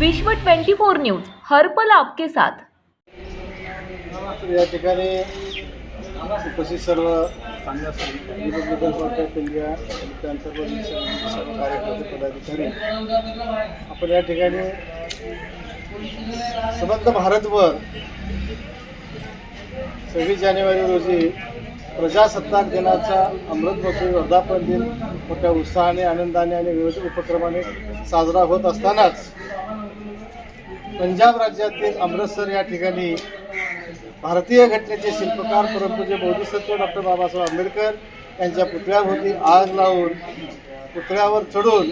विश्व 24 न्यूज हर्पल आपके साथ. या ठिकाणी उपस्थित सर्व रिपब्लिकन इंडिया सर्व कार्यकर्ते पदाधिकारी आपण या ठिकाणी समग्र भारतभर सव्वीस जानेवारी रोजी प्रजासत्ताक दिनाचा अमृत महोत्सवी वर्धापन दिन मोठ्या उत्साहाने आनंदाने आणि विविध उपक्रमाने साजरा होत असतानाच पंजाब राज्यातील अमृतसर या ठिकाणी भारतीय घटनेचे शिल्पकार परमपूज्य बोधिसत्व डॉक्टर बाबासाहेब आंबेडकर यांच्या पुतळ्याभोवती आग लावून पुतळ्यावर चढून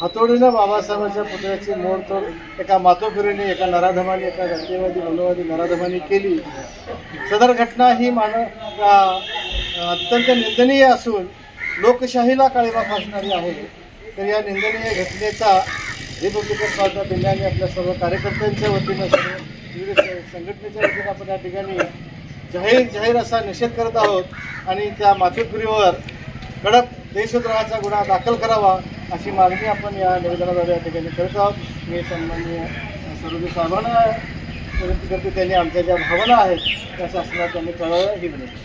हातोडीनं बाबासाहेबांच्या पुतळ्याची मोडतोड एका मातोफिरीने एका नराधमाने एका जातीयवादी मनोवादी नराधमाने केली. सदर घटना ही मानव अत्यंत निंदनीय असून लोकशाहीला काळीमा फासणारी आहे. तर या निंदनीय घटनेचा रिपब्लिकन स्वागत दिले आणि आपल्या सर्व कार्यकर्त्यांच्या वतीनं सर्व विविध संघटनेच्या वतीनं आपण या ठिकाणी जाहीर जाहीर असा निषेध करत आहोत आणि त्या मातोश्रीवर कडक देशद्रोहाचा गुन्हा दाखल करावा अशी मागणी आपण या निवेदनाद्वारे या ठिकाणी करत आहोत. मी सन्माननीय सर्वजी साहेबांना विनंती करते. त्यांनी आमच्या ज्या भावना आहेत त्या शासनात त्यांनी कळावं ही विनंती.